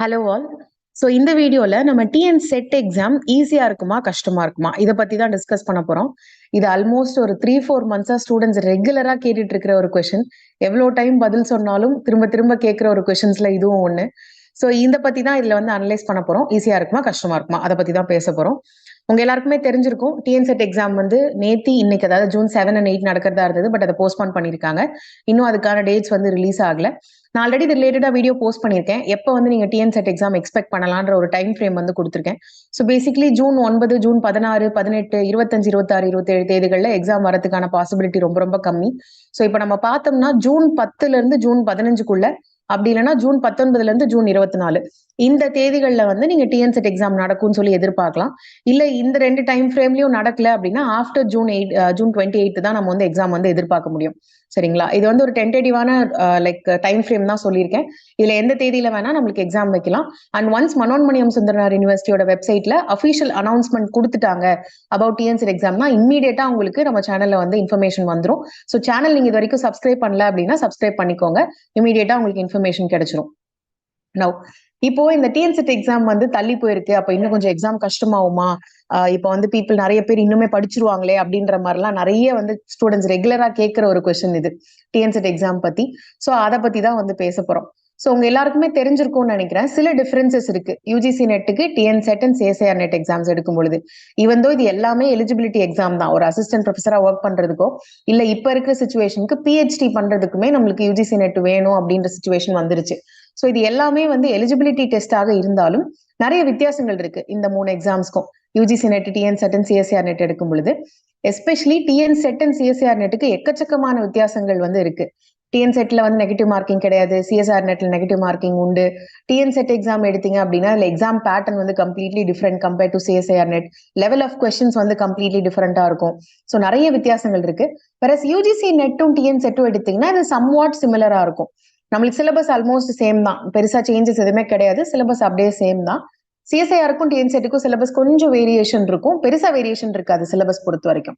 Hello all so இந்த வீடியோல நம்ம டிஎன் செட் எக்ஸாம் ஈஸியா இருக்குமா கஷ்டமா இருக்குமா? இதை பத்தி தான் டிஸ்கஸ் பண்ண போறோம். இது ஆல்மோஸ்ட் ஒரு த்ரீ ஃபோர் மந்த்ஸா ஸ்டூடெண்ட்ஸ் ரெகுலரா கேட்டுட்டு இருக்கிற ஒரு கொஷின் எவ்வளோ டைம் பதில் சொன்னாலும் திரும்ப திரும்ப கேட்குற ஒரு கொஷின்ஸ்ல இதுவும் ஒன்று ஸோ இந்த பத்தி தான் இதுல வந்து அனலைஸ் பண்ண போறோம். ஈஸியா இருக்குமா கஷ்டமா இருக்குமா? அதை பத்தி தான் பேச போறோம். உங்க எல்லாருக்குமே தெரிஞ்சிருக்கும். டிஎன்செட் எக்ஸாம் வந்து நேத்தி இன்னைக்கு அதாவது ஜூன் செவன் அண்ட் எயிட் நடக்கிறதா இருந்தது பட் அதை போஸ்ட்போன் பண்ணியிருக்காங்க இன்னும் அதுக்கான டேட்ஸ் வந்து ரிலீஸ் ஆகல. நான் ஆல்ரெடி இது ரிலேட்டடா வீடியோ போஸ்ட் பண்ணியிருக்கேன். எப்போ வந்து நீங்க டிஎன்செட் எக்ஸாம் எக்ஸ்பெக்ட் பண்ணலான்ற ஒரு டைம் ஃப்ரேம் வந்து கொடுத்துருக்கேன். ஸோ பேசிக்கலி ஜூன் ஒன்பது ஜூன் பதினாறு பதினெட்டு இருபத்தஞ்சு இருபத்தாறு இருபத்தேழு தேதிகளில் எக்ஸாம் வரதுக்கான பாசிபிலிட்டி ரொம்ப ரொம்ப கம்மி. ஸோ இப்போ நம்ம பார்த்தோம்னா ஜூன் பத்துல இருந்து ஜூன் பதினஞ்சுக்குள்ள அப்படி இல்லைன்னா ஜூன் பத்தொன்பதுல இருந்து ஜூன் இருபத்தி நாலு இந்த தேதிகள்ல வந்து நீங்க டிஎன்செட் எக்ஸாம் நடக்கும்னு சொல்லி எதிர்பார்க்கலாம். இல்ல இந்த ரெண்டு டைம் ஃப்ரேம்லயும் நடக்கல அப்படின்னா after June eight June twenty eight தான் நம்ம வந்து எக்ஸாம் வந்து எதிர்பார்க்க முடியும். சரிங்களா? இது வந்து ஒரு டென்டேட்டிவான லைக் டைம் ஃப்ரேம் தான் சொல்லியிருக்கேன். இதுல எந்த தேதியில வேணா நம்மளுக்கு எக்ஸாம் வைக்கலாம். அண்ட் ஒன்ஸ் மனோன்மணியம் சுந்தரனார் யூனிவர்சிட்டியோட வெப்சைட்ல அஃபிஷியல் அனௌன்ஸ்மெண்ட் கொடுத்துட்டாங்க அபவுட் டிஎன்சி எக்ஸாம்னா இம்மீடியட்டா உங்களுக்கு நம்ம சேனல்ல வந்து இன்ஃபர்மேஷன் வந்துரும். ஸோ சேனல் நீங்க இது வரைக்கும் சப்ஸ்கிரைப் பண்ணல அப்படின்னா சப்ஸ்கிரைப் பண்ணிக்கோங்க. இமீடியட்டா உங்களுக்கு இன்ஃபர்மேஷன் கிடைச்சிரும். நவ் இப்போ இந்த டிஎன்சிட் எக்ஸாம் வந்து தள்ளி போயிருக்கு. அப்ப இன்னும் கொஞ்சம் எக்ஸாம் கஷ்டமாகுமா? இப்போ வந்து பீப்புள் நிறைய பேர் இன்னுமே படிச்சிருவாங்களே அப்படின்ற மாதிரிலாம் நிறைய வந்து ஸ்டூடெண்ட்ஸ் ரெகுலரா கேட்கிற ஒரு கொஸ்டின் இது டிஎன்சிட் எக்ஸாம் பத்தி. ஸோ அதை பத்தி தான் வந்து பேச போறோம். ஸோ உங்க எல்லாருக்குமே தெரிஞ்சிருக்கும்னு நினைக்கிறேன். சில டிஃபரன்சஸ் இருக்கு. UGC நெட்டுக்கு TN SET and CSIR NET exams எடுக்கும் பொழுது. இவந்தோ இது எல்லாமே எலிஜிபிலிட்டி எக்ஸாம் தான். ஒரு அசிஸ்டன்ட் ப்ரொஃபஸரா ஒர்க் பண்றதுக்கோ இல்ல இப்ப இருக்கிற சுச்சுவேஷனுக்கு பிஹெச்டி பண்றதுக்குமே நம்மளுக்கு யூஜிசி நெட் வேணும் அப்படின்ற சுச்சுவேஷன் வந்துருச்சு. ஸோ இது எல்லாமே வந்து எலிஜிபிலிட்டி டெஸ்டாக இருந்தாலும் நிறைய வித்தியாசங்கள் இருக்கு இந்த மூணு எக்ஸாம்ஸ்க்கும் UGC NET TN SET and CSR NET எடுக்கும் பொழுது especially TN SET and CSR நெட்டுக்கு எக்கச்சக்கமான வித்தியாசங்கள் வந்து இருக்கு. டிஎன் செட்ல வந்து நெகட்டிவ் மார்க்கிங் கிடையாது சிஎஸ்ஆர் நெட்ல நெகட்டிவ் மார்க்கிங் உண்டு. டிஎன் செட் எக்ஸாம் எடுத்தீங்க அப்படின்னா அதுல எக்ஸாம் பேட்டர்ன் வந்து completely different compared to CSIR NET level of questions வந்து கம்ப்ளீட்லி டிஃப்ரெண்டா இருக்கும். ஸோ நிறைய வித்தியாசங்கள் இருக்கு. பிறஸ் யூஜிசி நெட்டும் டிஎன் செட்டும் எடுத்தீங்கன்னா இது சம்வாட் சிமிலரா இருக்கும். நம்மளுக்கு சிலபஸ் ஆல்மோஸ்ட் சேம் தான். பெருசா சேஞ்சஸ் எதுவுமே கிடையாது. சிலபஸ் அப்படியே சேம் தான். சிஎஸ்ஐஆருக்கும் டிஎன்செட்டுக்கும் சிலபஸ் கொஞ்சம் வேரியேஷன் இருக்கும். பெருசா வேரியேஷன் இருக்காது சிலபஸ் பொறுத்த வரைக்கும்.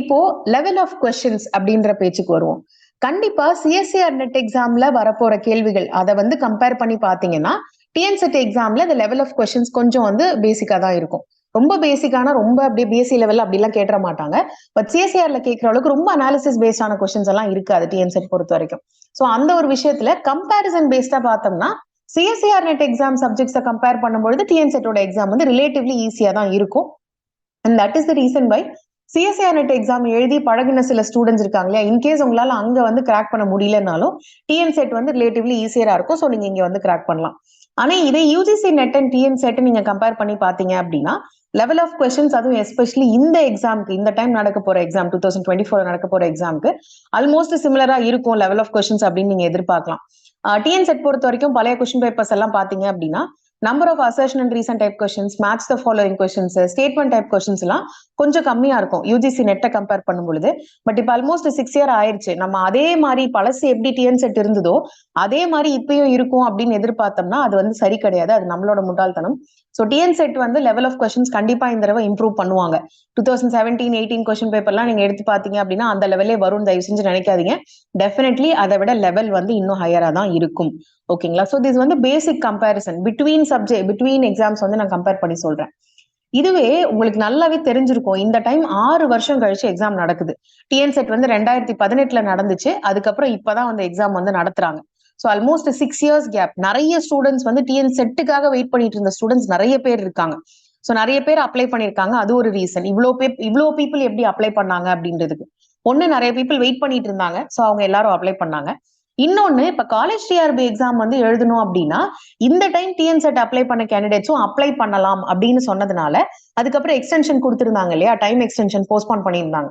இப்போ லெவல் ஆஃப் கொஸ்டின்ஸ் அப்படின்ற பேச்சுக்கு வருவோம். கண்டிப்பா சிஎஸ்சிஆர் நெட் எக்ஸாம்ல வரப்போற கேள்விகள் அதை வந்து கம்பேர் பண்ணி பாத்தீங்கன்னா டிஎன்செட் எக்ஸாம்ல இந்த லெவல் ஆஃப் கொஸ்டின்ஸ் கொஞ்சம் வந்து பேசிக்கா தான் இருக்கும். ரொம்ப பேசிக்கான ரொம்ப அப்படியே பிஎஸ்சி லெவல் அப்படிலாம் கேட்டுற மாட்டாங்க. பட் சிஎஸ்சிஆர்ல கேட்கிற அளவுக்கு ரொம்ப அனாலிசிஸ் பேஸ்டான கொஸ்டின்ஸ் எல்லாம் இருக்காது டிஎன்செட் பொறுத்த வரைக்கும். ஸோ அந்த ஒரு விஷயத்துல கம்பேரிசன் பேஸ்டா பார்த்தோம்னா சிஎஸ்சிஆர் நெட் எக்ஸாம் சப்ஜெக்ட்ஸை கம்பேர் பண்ணும்பொழுது டிஎன்செட்டோட எக்ஸாம் வந்து ரிலேட்டிவ்லி ஈஸியா தான் இருக்கும். And that is the reason by CSCR NET exam எழுதி பழகின சில ஸ்டூடெண்ட்ஸ் இருக்காங்க இல்லையா? இன்கேஸ் உங்களால அங்க வந்து கிராக் பண்ண முடியலனாலும் டிஎன் செட் வந்து ரிலேட்டிவ்லி ஈஸியரா இருக்கும். ஸோ நீங்க இங்க வந்து கிராக் பண்ணலாம். ஆனா இதே UGC NET and TN SET நீங்க கம்பேர் பண்ணி பாத்தீங்க அப்படின்னா லெவல் ஆஃப் கொஸ்டின்ஸ் அதுவும் எஸ்பெஷலி இந்த எக்ஸாம்க்கு இந்த டைம் நடக்க போற exam two thousand twenty four நடக்க போற எக்ஸாம்க்கு ஆல்மோஸ்ட் சிமிலரா இருக்கும் லெவல் ஆஃப் கொஸ்டின்ஸ் அப்படின்னு நீங்க எதிர்பார்க்கலாம். டிஎன் செட் பொறுத்த வரைக்கும் பழைய கொஸ்டின் பேப்பர்ஸ் எல்லாம் பாத்தீங்க அப்படின்னா number of assertion and reason type questions match the following questions statement type questions எல்லாம் கொஞ்சம் கம்மியா இருக்கும். யூஜிசி நெட்டை கம்பேர் பண்ணும்பொழுது. பட் இப்போ ஆல்மோஸ்ட் சிக்ஸ் இயர் ஆயிடுச்சு நம்ம அதே மாதிரி பழசு எப்படி டிஎன் செட் இருந்ததோ அதே மாதிரி இப்பயும் இருக்கும் அப்படின்னு எதிர்பார்த்தோம்னா அது வந்து சரி கிடையாது. அது நம்மளோட முட்டாள்தனம். ஸோ டிஎன் செட் வந்து லெவல் ஆஃப் கொஸ்டின்ஸ் கண்டிப்பா இந்த தடவை இம்ப்ரூவ் பண்ணுவாங்க. Two thousand seventeen eighteen question பேப்பர்லாம் நீங்க எடுத்து பாத்தீங்க அப்படின்னா அந்த லெவலே வரும். தயவு செஞ்சு நினைக்காதீங்க. டெஃபினெட்லி அதை விட லெவல் வந்து இன்னும் ஹையரா தான் இருக்கும். ஓகேங்களா ஸோ திஸ் வந்து basic comparison between subject between exams வந்து நான் கம்பேர் பண்ணி சொல்றேன். இதுவே உங்களுக்கு நல்லாவே தெரிஞ்சிருக்கும். இந்த டைம் ஆறு வருஷம் கழிச்சு எக்ஸாம் நடக்குது. டிஎன் செட் வந்து ரெண்டாயிரத்தி பதினெட்டுல நடந்துச்சு. அதுக்கப்புறம் இப்பதான் வந்து எக்ஸாம் வந்து நடத்துறாங்க. So almost six years gap நிறைய ஸ்டூடெண்ட்ஸ் வந்து டிஎன் செட்டுக்காக வெயிட் பண்ணிட்டு இருந்த ஸ்டூடெண்ட்ஸ் நிறைய பேர் இருக்காங்க. ஸோ நிறைய பேர் அப்ளை பண்ணிருக்காங்க அது ஒரு ரீசன் இவ்வளோ பேர் இவ்வளோ பீப்புள் எப்படி அப்ளை பண்ணாங்க அப்படின்றதுக்கு. ஒண்ணு நிறைய பீப்புள் வெயிட் பண்ணிட்டு இருந்தாங்க. ஸோ அவங்க எல்லாரும் அப்ளை பண்ணாங்க. இன்னொன்னு இப்ப காலேஜ் டிஆர்பி எக்ஸாம் வந்து எழுதணும் அப்படின்னா இந்த டைம் டிஎன் செட் அப்ளை பண்ண கேண்டிடேட்ஸும் அப்ளை பண்ணலாம் அப்படின்னு சொன்னதுனால அதுக்கப்புறம் எக்ஸ்டென்ஷன் கொடுத்துருந்தாங்க இல்லையா? டைம் எக்ஸ்டென்ஷன் போஸ்ட்போன் பண்ணியிருந்தாங்க.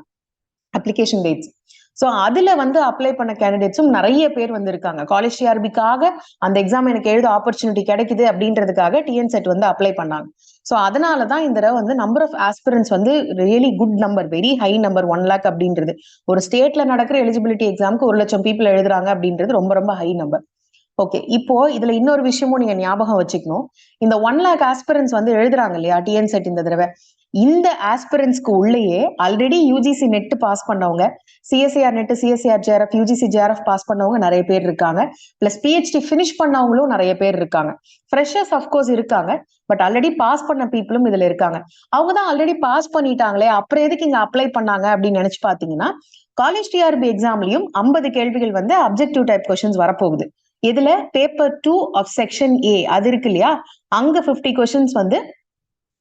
அப்ளிகேஷன் டேட்ஸ் ஸோ அதுல வந்து அப்ளை பண்ண கேண்டிடேட்ஸும் நிறைய பேர் வந்திருக்காங்க. காலேஜ் டிஆர்பிக்காக அந்த எக்ஸாம் எனக்கு எழுத ஆப்பர்ச்சுனிட்டி கிடைக்குது அப்படின்றதுக்காக டிஎன் செட் வந்து அப்ளை பண்ணாங்க. ஸோ அதனால தான் இந்த தடவை வந்து நம்பர் ஆஃப் ஆஸ்பிரன்ஸ் வந்து really good number very high number one lakh அப்படின்றது. ஒரு ஸ்டேட்ல நடக்கிற எலிஜிபிலிட்டி எக்ஸாமுக்கு ஒரு லட்சம் பீப்புள் எழுதுறாங்க அப்படின்றது ரொம்ப ரொம்ப ஹை நம்பர் ஓகே இப்போ இதுல இன்னொரு விஷயமும் நீங்க ஞாபகம் வச்சுக்கணும். இந்த ஒன் லேக் ஆஸ்பிரன்ஸ் வந்து எழுதுறாங்க இல்லையா? டிஎன் செட் இந்த தடவை. இந்த ஆஸ்பிரன்ஸ்க்கு உள்ளேயே ஆல்ரெடி யூஜிசி நெட் பாஸ் பண்ணவங்க CSIR NET CSIR JRF UGC JRF pass பண்ணவங்க நிறைய பேர் இருக்காங்க. பிளஸ் பிஹெச்டி ஃபினிஷ் பண்ணவங்களும் நிறைய பேர் இருக்காங்க. ஃப்ரெஷர்ஸ் அஃப்கோர்ஸ் இருக்காங்க பட் ஆல்ரெடி பாஸ் பண்ண பீப்புளும் இதுல இருக்காங்க. அவங்க தான் ஆல்ரெடி பாஸ் பண்ணிட்டாங்களே அப்புறம் எதுக்கு இங்க அப்ளை பண்ணாங்க அப்படின்னு நினைச்சு பாத்தீங்கன்னா காலேஜ் டிஆர்பி எக்ஸாம்லயும் ஐம்பது கேள்விகள் வந்து அப்ஜெக்டிவ் டைப் கொஸ்டின்ஸ் வரப்போகுது. இதுல paper two of section A அது இருக்கு இல்லையா? அங்க பிப்டி கொஸ்டின்ஸ் வந்து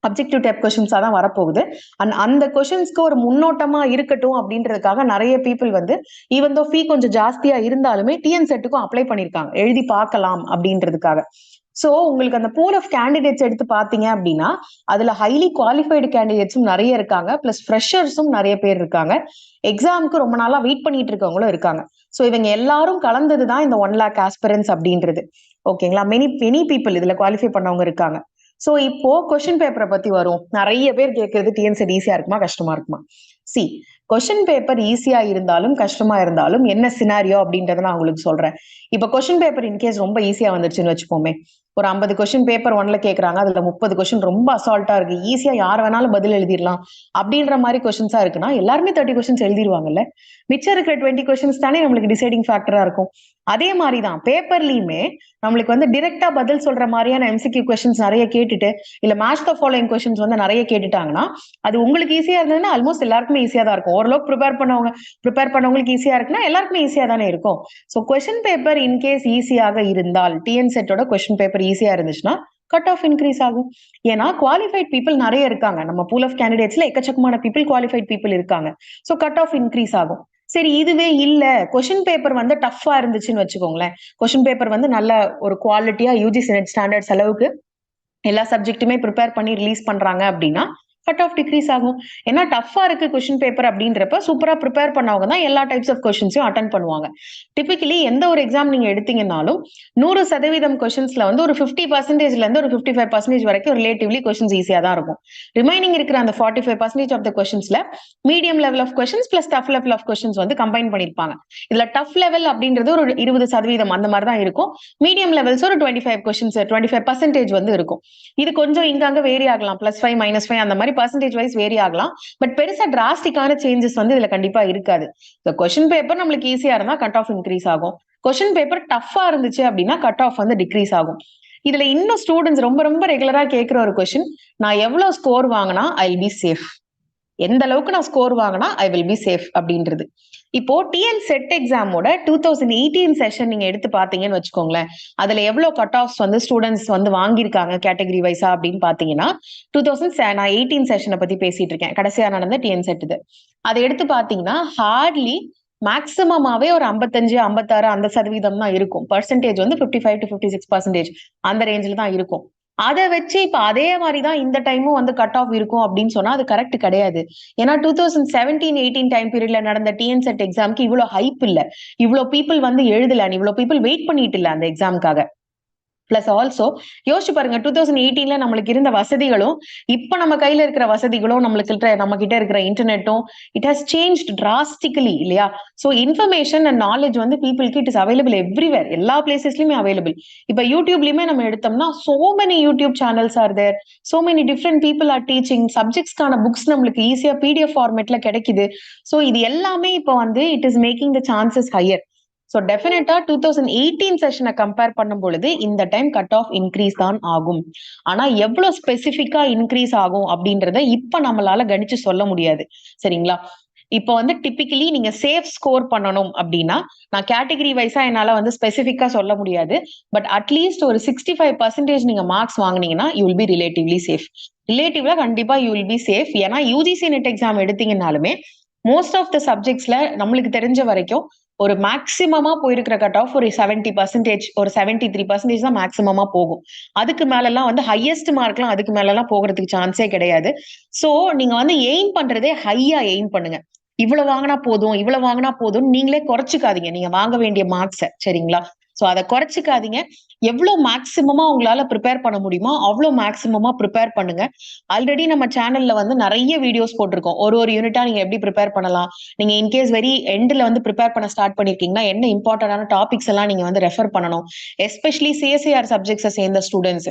அப்ஜெக்டிவ் டைப் கொஷின்ஸா தான் வரப்போகுது. அண்ட் அந்த கொஷின்ஸ்க்கு ஒரு முன்னோட்டமா இருக்கட்டும் அப்படின்றதுக்காக நிறைய பீப்புள் வந்து ஈவன் தோ ஃபீ கொஞ்சம் ஜாஸ்தியா இருந்தாலுமே டிஎன் செட்டுக்கும் அப்ளை பண்ணிருக்காங்க. எழுதி பார்க்கலாம் அப்படின்றதுக்காக. சோ உங்களுக்கு அந்த பூல் ஆஃப் கேண்டிடேட்ஸ் எடுத்து பாத்தீங்க அப்படின்னா அதுல ஹைலி குவாலிஃபைடு கேண்டிடேட்ஸும் நிறைய இருக்காங்க. பிளஸ் ஃப்ரெஷர்ஸும் நிறைய பேர் இருக்காங்க. எக்ஸாமுக்கு ரொம்ப நாளா வெயிட் பண்ணிட்டு இருக்கவங்களும் இருக்காங்க. சோ இவங்க எல்லாரும் கலந்தது தான் இந்த ஒன் லேக் ஆஸ்பிரன்ஸ் அப்படின்றது. ஓகேங்களா மெனி மெனி பீப்புள் இதுல குவாலிஃபை பண்ணவங்க இருக்காங்க. சோ இப்போ கொஸ்டின் பேப்பரை பத்தி வரும். நிறைய பேர் கேட்கறது டிஎன்செட் ஈஸியா இருக்குமா? கஷ்டமா இருக்குமா? சி கொஸ்டின் பேப்பர் ஈஸியா இருந்தாலும் கஷ்டமா இருந்தாலும் என்ன சினாரியோ அப்படின்றத நான் உங்களுக்கு சொல்றேன். இப்ப கொஸ்டின் பேப்பர் இன்கேஸ் ரொம்ப ஈஸியா வந்துருச்சுன்னு வச்சுப்போமே ஒரு ஐம்பது கொஸ்டின் பேப்பர் ஒன்ல கேக்குறாங்க. அதுல முப்பது கொஸ்டின் ரொம்ப அசால்ட்டா இருக்கு. ஈஸியா யார் வேணாலும் பதில் எழுதிடலாம். அப்படின்ற மாதிரி கொஸ்டின்ஸா இருக்குன்னா எல்லாருமே தேர்ட்டி கொஸ்டின்ஸ் எழுதிருவாங்கல்ல. மிச்சம் இருக்கிற டுவெண்ட்டி கொஸ்டின்ஸ் தானே நம்மளுக்கு டிசைடிங் ஃபேக்டரா இருக்கும். அதே மாதிரிதான் பேப்பர்லயுமே நம்மளுக்கு வந்து டிரெக்டா பதில் சொல்ற மாதிரியான எம்சிக்யூ கொஸ்டின்ஸ் நிறைய கேட்டுட்டு இல்ல மேட்ச் த ஃபாலோயிங் கொஸ்டின்ஸ் வந்து நிறைய கேட்டுட்டாங்கன்னா அது உங்களுக்கு ஈஸியா இருந்ததுன்னா ஆல்மோஸ்ட் எல்லாருக்குமே ஈஸியா தான் இருக்கும். ஓரளவுக்கு ப்ரிப்பேர் பண்ணவங்க ப்ரிப்பேர் பண்ணவங்களுக்கு ஈஸியா இருக்குன்னா எல்லாருக்குமே ஈஸியா தானே இருக்கும். ஸோ கொஸ்டின் பேப்பர் இன்கேஸ் ஈஸியாக இருந்தால் டிஎன் செட்டோட கொஸ்டின் பேப்பர் ஈஸியா இருந்துச்சுன்னா கட் ஆஃப் இன்க்ரீஸ் ஆகும். ஏன்னா குவாலிஃபைட் பீப்புள் நிறைய இருக்காங்க. நம்ம பூல் ஆஃப் கேண்டிடேட்ஸ்ல எக்கச்சக்கமான பீப்புள் குவாலிஃபைட் பீப்புள் இருக்காங்க. ஸோ கட் ஆஃப் இன்க்ரீஸ் ஆகும். சரி இதுவே இல்ல. கொஷின் பேப்பர் வந்து டஃப்பா இருந்துச்சுன்னு வச்சுக்கோங்களேன். கொஷின் பேப்பர் வந்து நல்ல ஒரு குவாலிட்டியா யூஜி ஸ்டாண்டர்ட்ஸ் அளவுக்கு எல்லா சப்ஜெக்ட்டுமே ப்ரிப்பேர் பண்ணி ரிலீஸ் பண்றாங்க அப்படின்னா கட் ஆஃப் டிக்ரீஸ் ஆகும். ஏன்னா டஃபா இருக்கு கொஸ்டின் பேப்பர் அப்படின்றப்ப சூப்பரா ப்ரிப்பேர் பண்ணவங்க தான் எல்லா டைப்ஸ் ஆஃப் கொஸ்டின்ஸையும் அட்டன் பண்ணுவாங்க. டிபிக்கலி எந்த ஒரு எக்ஸாம் நீங்க எடுத்தீங்கன்னாலும் நூறு சதவீதம் கொஸ்டின்ஸ்ல வந்து ஒரு ஃபிஃப்டி பர்சன்டேஜ்ல இருந்து ஒரு ஃபிஃப்டி ஃபைவ் பர்சன்டேஜ் வரைக்கும் ரிலேட்டிவ்லி கொஸ்டின்ஸ் ஈஸியா தான் இருக்கும். ரிமைனிங் இருக்கிற அந்த forty five percentage of the கொஸ்டின்ஸ்ல medium level of questions plus tough level of questions வந்து கம்பைன் பண்ணிருப்பாங்க இதுல டஃப் லெவல் அப்படின்றது ஒரு இருபது சதவீதம் அந்த மாதிரி தான் இருக்கும். மீடியம் லெவல்ஸ் ஒரு twenty five questions twenty five percentage வந்து இருக்கும். இது கொஞ்சம் இங்க அங்க வேரி ஆகலாம். பிளஸ் ஃபைவ் மைனஸ் ஃபைவ் அந்த மாதிரி பர்சன்டேஜ் வைஸ் வேரி ஆகலாம். பட் பெருசா டிராஸ்டிக்கான சேஞ்சஸ் வந்து இதுல கண்டிப்பா இருக்காது. கொஸ்டின் பேப்பர் நம்மளுக்கு ஈஸியா இருந்தா கட் ஆஃப் இன்க்ரீஸ் ஆகும். கொஸ்டின் பேப்பர் டஃபா இருந்துச்சு அப்படின்னா கட் ஆஃப் வந்து டிக்ரீஸ் ஆகும். இதுல இன்னும் ஸ்டூடெண்ட்ஸ் ரொம்ப ரொம்ப ரெகுலரா கேட்கிற ஒரு கொஸ்டின் நான் எவ்வளவு ஸ்கோர் வாங்கினா ஐ பி சேஃப் எந்த அளவுக்கு நான் ஸ்கோர் வாங்கினா ஐ வில் பி சேஃப் அப்படின்றது. இப்போ டிஎன் செட் எக்ஸாமோட டூ தௌசண்ட் எயிட்டீன் செஷன் நீங்க எடுத்து பாத்தீங்கன்னு வச்சுக்கோங்களேன். அதுல எவ்வளவு கட் ஆஃப்ஸ் வந்து ஸ்டூடெண்ட்ஸ் வந்து வாங்கியிருக்காங்க கேட்டகரி வைஸா அப்படின்னு பாத்தீங்கன்னா டூ தௌசண்ட் நான் எயிட்டீன் செஷனை பத்தி பேசிட்டு இருக்கேன். கடைசியா நடந்த டிஎன் செட் இது. அதை எடுத்து பாத்தீங்கன்னா ஹார்ட்லி மேக்சிமமாவே ஒரு ஐம்பத்தஞ்சு ஐம்பத்தாறு அந்த சதவீதம் தான் இருக்கும். பர்சன்டேஜ் வந்து fifty five to fifty six percentage அந்த ரேஞ்சில் தான் இருக்கும். அதை வச்சு இப்ப அதே மாதிரிதான் இந்த டைமும் வந்து கட் ஆஃப் இருக்கும் அப்படின்னு சொன்னா அது கரெக்ட் கிடையாது. ஏன்னா two thousand seventeen eighteen time பீரியட்ல நடந்த டிஎன்செட் எக்ஸாம்க்கு இவ்வளவு ஹைப் இல்ல. இவ்வளவு பீப்புள் வந்து எழுதல இவ்வளவு பீப்புள் வெயிட் பண்ணிட்டு இல்ல அந்த எக்ஸாமுக்காக பிளஸ் ஆல்சோ யோசிச்சு பாருங்க டூ தௌசண்ட் எயிட்டீன்ல நம்மளுக்கு இருந்த வசதிகளும் இப்ப நம்ம கையில இருக்கிற வசதிகளும் நம்மளுக்கு நம்ம கிட்ட இருக்கிற இன்டர்நெட்டும் இட் ஹாஸ் சேஞ்ச் டிராஸ்டிக்கலி இல்லையா? சோ இன்ஃபர்மேஷன் அண்ட் நாலேஜ் வந்து பீப்புளுக்கு இட் இஸ் அவைலபிள் எவ்ரிவேர் எல்லா பிளேசஸ்லயுமே அவைலபிள் இப்ப யூடியூப்லயுமே நம்ம எடுத்தோம்னா so many YouTube channels are there so many different people are teaching சப்ஜெக்ட்ஸ்க்கான books நம்மளுக்கு ஈஸியா பிடிஎஃப் ஃபார்மேட்ல கிடைக்குது. சோ இது எல்லாமே இப்போ வந்து it is making the chances higher so டெஃபினட்டா டூ தௌசண்ட் எயிட்டீன் செஷனை கம்பேர் பண்ணும் பொழுது இந்த டைம் கட் ஆஃப் இன்க்ரீஸ் தான் ஆகும். ஆனா எவ்வளவு ஸ்பெசிபிக்கா இன்க்ரீஸ் ஆகும் அப்படின்றத இப்ப நம்மளால கணிச்சு சொல்ல முடியாது. சரிங்களா? இப்போ வந்து டிப்பிக்கலி நீங்க சேஃப் ஸ்கோர் பண்ணணும் அப்படின்னா நான் கேட்டகரி வைஸா என்னால வந்து ஸ்பெசிஃபிக்கா சொல்ல முடியாது. பட் அட்லீஸ்ட் ஒரு சிக்ஸ்டி ஃபைவ் பர்சன்டேஜ் நீங்க மார்க்ஸ் வாங்கினீங்கன்னா you will be relatively safe ரிலேட்டிவ்ல கண்டிப்பா யூ வில் பி சேஃப் ஏன்னா யூஜிசி நெட் எக்ஸாம் எடுத்தீங்கன்னாலுமே மோஸ்ட் ஆஃப் த சப்ஜெக்ட்ஸ்ல நம்மளுக்கு தெரிஞ்ச வரைக்கும் ஒரு மேக்சிமமா போயிருக்கிற கட் ஆஃப் ஒரு செவன்டி பர்சன்டேஜ் ஒரு செவன்டி த்ரீ பர்சன்டேஜ் தான் மேக்சிமமா போகும். அதுக்கு மேல எல்லாம் வந்து ஹையஸ்ட் மார்க்லாம் அதுக்கு மேல எல்லாம் போகிறதுக்கு சான்ஸே கிடையாது. சோ நீங்க வந்து எய்ம் பண்றதே ஹையா எய்ம் பண்ணுங்க. இவ்வளவு வாங்கினா போதும் இவ்வளவு வாங்கினா போதும் நீங்களே குறைச்சிக்காதீங்க. நீங்க வாங்க வேண்டிய மார்க்ஸ சரிங்களா? ஸோ அதை குறைச்சிக்காதீங்க. எவ்வளவு மேக்சிமமா உங்களால ப்ரிப்பேர் பண்ண முடியுமோ அவ்வளோ மேக்சிமமா ப்ரிப்பேர் பண்ணுங்க. ஆல்ரெடி நம்ம சேனல்ல வந்து நிறைய வீடியோஸ் போட்டிருக்கோம். ஒரு ஒரு யூனிட்டா நீங்க எப்படி ப்ரிப்பேர் பண்ணலாம்? நீங்க இன்கேஸ் வெரி எண்ட்ல வந்து ப்ரிப்பேர் பண்ண ஸ்டார்ட் பண்ணிருக்கீங்கன்னா என்ன இம்பார்ட்டன்டான டாபிக்ஸ் எல்லாம் நீங்க வந்து ரெஃபர் பண்ணணும்? எஸ்பெஷலி சிஎஸ்ஐஆர் சப்ஜெக்ட்ஸை சேர்ந்த ஸ்டூடெண்ட்ஸ்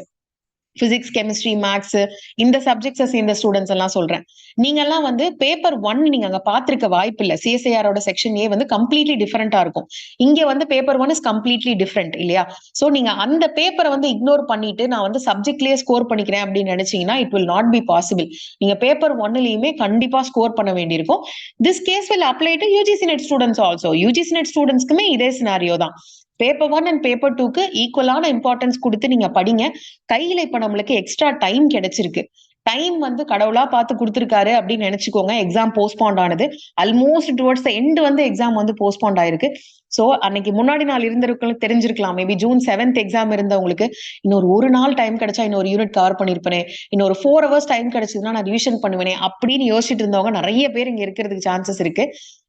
பிசிக்ஸ் கெமிஸ்ட்ரி மேக்ஸ் இந்த சப்ஜெக்ட்ஸை சேர்ந்த ஸ்டூடெண்ட்ஸ் எல்லாம் சொல்றேன். நீங்க எல்லாம் வந்து பேப்பர் ஒன் நீங்க அங்க பாத்திருக்க வாய்ப்பு இல்ல சிஎஸ்ஐஆரோட செக்ஷன் ஏ வந்து கம்ப்ளீட்லி டிஃபரெண்டா இருக்கும். இங்க வந்து paper one is completely different இல்லையா? சோ நீங்க அந்த பேப்பரை வந்து இக்னோர் பண்ணிட்டு நான் வந்து சப்ஜெக்ட்லயே ஸ்கோர் பண்ணிக்கிறேன் அப்படின்னு நினைச்சீங்கன்னா it will not be possible நீங்க பேப்பர் ஒன்னுலயுமே கண்டிப்பா ஸ்கோர் பண்ண வேண்டியிருக்கும். This case will apply to UGC NET students also UGC NET ஸ்டூடெண்ட்ஸ்க்குமே இதே சினாரியோ தான். பேப்பர் ஒன் அண்ட் பேப்பர் டூக்கு ஈக்குவலான இம்பார்ட்டன்ஸ் கொடுத்து நீங்க படிங்க. கையில இப்ப நம்மளுக்கு எக்ஸ்ட்ரா டைம் கிடைச்சிருக்கு. டைம் வந்து கடவுளா பார்த்து கொடுத்துருக்காரு அப்படின்னு நினைச்சுக்கோங்க. எக்ஸாம் போஸ்ட்பாண்ட் ஆனது. ஆல்மோஸ்ட் டுவர்ட்ஸ் எண்டு வந்து எக்ஸாம் வந்து போஸ்ட்பாண்ட் ஆயிருக்கு. சோ அன்னைக்கு முன்னாடி நாள் இருந்திருக்கலாம் தெரிஞ்சிருக்கலாம். மேபி ஜூன் செவன்த் எக்ஸாம் இருந்தவங்களுக்கு இன்னொரு ஒரு நாள் டைம் கிடைச்சா இன்னொரு யூனிட் கவர் பண்ணிருப்பேனே. இன்னொரு ஃபோர் ஹவர்ஸ் டைம் கிடைச்சதுன்னா நான் ரிவிஷன் பண்ணுவேனே அப்படின்னு யோசிச்சுட்டு இருந்தவங்க நிறைய பேர் இங்க இருக்கிறதுக்கு சான்சஸ் இருக்கு.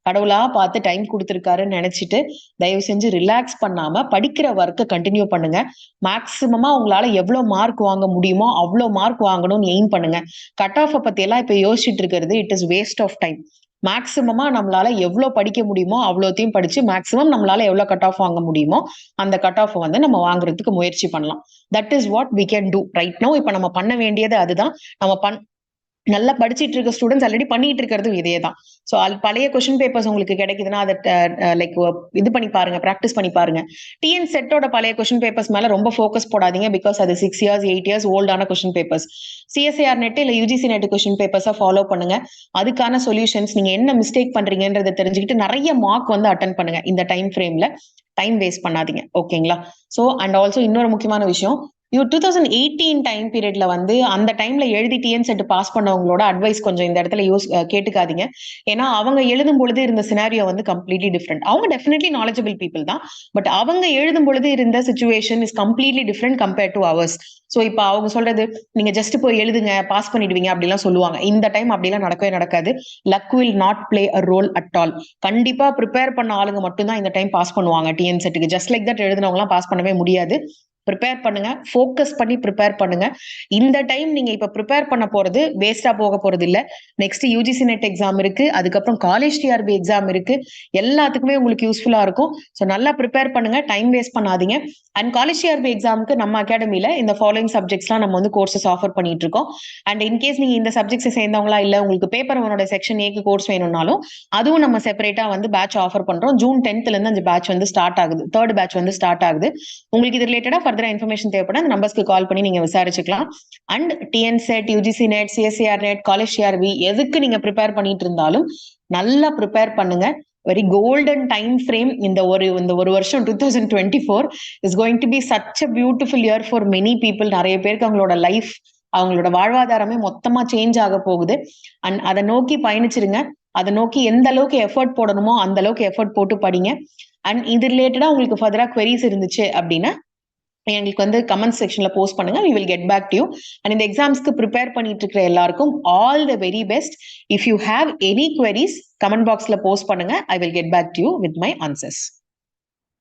கடவுளா பார்த்து டைம் கொடுத்துருக்காருன்னு நினைச்சிட்டு தயவு செஞ்சு ரிலாக்ஸ் பண்ணாம படிக்கிற ஒர்க்கை கண்டினியூ பண்ணுங்க. மேக்சிமமா உங்களால எவ்வளவு மார்க் வாங்க முடியுமோ அவ்வளவு மார்க் வாங்கணும்னு எய்ம் பண்ணுங்க. கட் ஆஃப் பத்தி எல்லாம் இப்ப யோசிச்சுட்டு இருக்கிறது it is waste of time மேக்சிமமா நம்மளால எவ்வளவு படிக்க முடியுமோ அவ்வளோத்தையும் படிச்சு மேக்சிமம் நம்மளால எவ்வளவு கட் ஆஃப் வாங்க முடியுமோ அந்த கட் ஆஃப் வந்து நம்ம வாங்குறதுக்கு முயற்சி பண்ணலாம். That is what we can do right no இப்ப நம்ம பண்ண வேண்டியது அதுதான். நம்ம பண் நல்லா படிச்சிட்டு இருக்க ஸ்டூடெண்ட்ஸ் ஆல்ரெடி பண்ணிட்டு இருக்கிறது இதே தான் ஸோ அது பழைய கொஸ்டின் பேப்பர்ஸ் உங்களுக்கு கிடைக்குதுன்னா அதை லைக் இது பண்ணி பாருங்க ப்ராக்டிஸ் பண்ணி பாருங்க. டிஎன் செட்டோட பழைய கொஸ்டின் பேப்பர்ஸ் மேல ரொம்ப ஃபோக்கஸ் போடாதீங்க பிகாஸ் அது சிக்ஸ் இயர்ஸ் எயிட் இயர்ஸ் ஓல்டான கொஸ்டின் பேப்பர்ஸ் சிஎஸ்ஐஆர் நெட் இல்ல யூஜிசி நெட் கொஸ்டின் பேப்பர்ஸை ஃபாலோ பண்ணுங்க. அதுக்கான சொல்யூஷன்ஸ் நீங்க என்ன மிஸ்டேக் பண்றீங்கன்றதை தெரிஞ்சுக்கிட்டு நிறைய மார்க் வந்து அட்டன் பண்ணுங்க. இந்த டைம் ஃப்ரேம்ல டைம் வேஸ்ட் பண்ணாதீங்க. ஓகேங்களா ஸோ அண்ட் ஆல்சோ இன்னொரு முக்கியமான விஷயம் you two thousand eighteen time பீரியட்ல வந்து அந்த டைம்ல எழுதி டிஎன்செட் பாஸ் பண்ணவங்களோட அட்வைஸ் கொஞ்சம் இந்த இடத்துல யூஸ் கேட்டுக்காதீங்க. ஏன்னா அவங்க எழுதும் பொழுது இருந்த சினாரியோ வந்து கம்ப்ளீட்லி டிஃப்ரெண்ட் அவங்க டெஃபினெட்லி நாலேஜபிள் பீப்புள் தான். பட் அவங்க எழுதும் பொழுது இருந்த situation is completely different compare to ours so இப்போ அவங்க சொல்றது நீங்க ஜஸ்ட் போய் எழுதுங்க பாஸ் பண்ணிடுவீங்க அப்படிலாம் சொல்லுவாங்க. இந்த டைம் அப்படிலாம் நடக்கவே நடக்காது. Luck will not play a role at all கண்டிப்பா ப்ரிப்பேர் பண்ண ஆளுங்க மட்டும்தான் இந்த டைம் பாஸ் பண்ணுவாங்க டிஎன் செட்டுக்கு ஜஸ்ட் லைக் தட் எழுதினவங்களாம் பாஸ் பண்ணவே முடியாது. ப்ரிப்பேர் பண்ணுங்க. ஃபோக்கஸ் பண்ணி ப்ரிப்பேர் பண்ணுங்க. இந்த டைம் நீங்க இப்ப ப்ரிப்பேர் பண்ண போறது வேஸ்டா போக போறது இல்ல. நெக்ஸ்ட் யூஜிசி நெட் எக்ஸாம் இருக்கு. அதுக்கப்புறம் காலேஜ் டிஆர்பி எக்ஸாம் இருக்கு. எல்லாத்துக்குமே உங்களுக்கு யூஸ்ஃபுல்லா இருக்கும். ஸோ நல்லா ப்ரிப்பேர் பண்ணுங்க. டைம் வேஸ்ட் பண்ணாதீங்க. அண்ட் காலேஜ் டிஆர்பி எக்ஸாமுக்கு நம்ம அகாடமியில இந்த ஃபாலோயிங் சப்ஜெக்ட்ஸ்லாம் நம்ம வந்து கோர்சஸ் ஆஃபர் பண்ணிட்டு இருக்கோம். அண்ட் இன்கேஸ் நீங்க இந்த சப்ஜெக்ட்ஸை சேர்ந்தவங்களா இல்ல உங்களுக்கு பேப்பர் ஒன்னோட செக்ஷன் ஏக்கு கோர்ஸ் வேணும்னாலும் அதுவும் நம்ம செப்பரேட்டா வந்து பேட்ச் ஆஃபர் பண்றோம். ஜூன் டென்த்ல இருந்து அந்த பேட்ச் வந்து ஸ்டார்ட் ஆகுது. தேர்ட் பேட்ச் வந்து ஸ்டார்ட் ஆகுது. உங்களுக்கு இது ரிலேட்டடா ஃபர்தரா இன்ஃபர்மேஷன் தேவைப்பட அந்த நம்பர்ஸ்க்கு கால் பண்ணி நீங்க விசாரிச்சுக்கலாம். And TN SET UGC NET CSIR NET college RV எதுக்கு நீங்க ப்ரிப்பேர் பண்ணிட்டு இருந்தாலும் நல்லா ப்ரிப்பேர் பண்ணுங்க. வெரி கோல்டன் டைம் ஃப்ரேம் இந்த ஒரு இந்த ஒரு வருஷம் two thousand twenty four is going to be such a beautiful year for many people நிறைய பேருக்கு அவங்களோட லைஃப் அவங்களோட வாழ்வாதாரமே மொத்தமா சேஞ்ச் ஆக போகுது. அண்ட் அதை நோக்கி பயணிச்சிருங்க. அதை நோக்கி எந்த அளவுக்கு எஃபர்ட் போடணுமோ அந்த அளவுக்கு எஃபர்ட் போட்டு படிங்க. அண்ட் இது ரிலேட்டடா உங்களுக்கு ஃபர்தரா குவெரிஸ் இருந்துச்சு அப்படின்னா எங்களுக்கு வந்து கமெண்ட் செக்ஷன்ல போஸ்ட் பண்ணுங்க. We will get back to you and இந்த எக்ஸாம்ஸ்க்கு ப்ரிப்பேர் பண்ணிட்டு இருக்கிற எல்லாருக்கும் all the very best if you have any queries comment பாக்ஸ்ல போஸ்ட் பண்ணுங்க. I will get back to you with my answers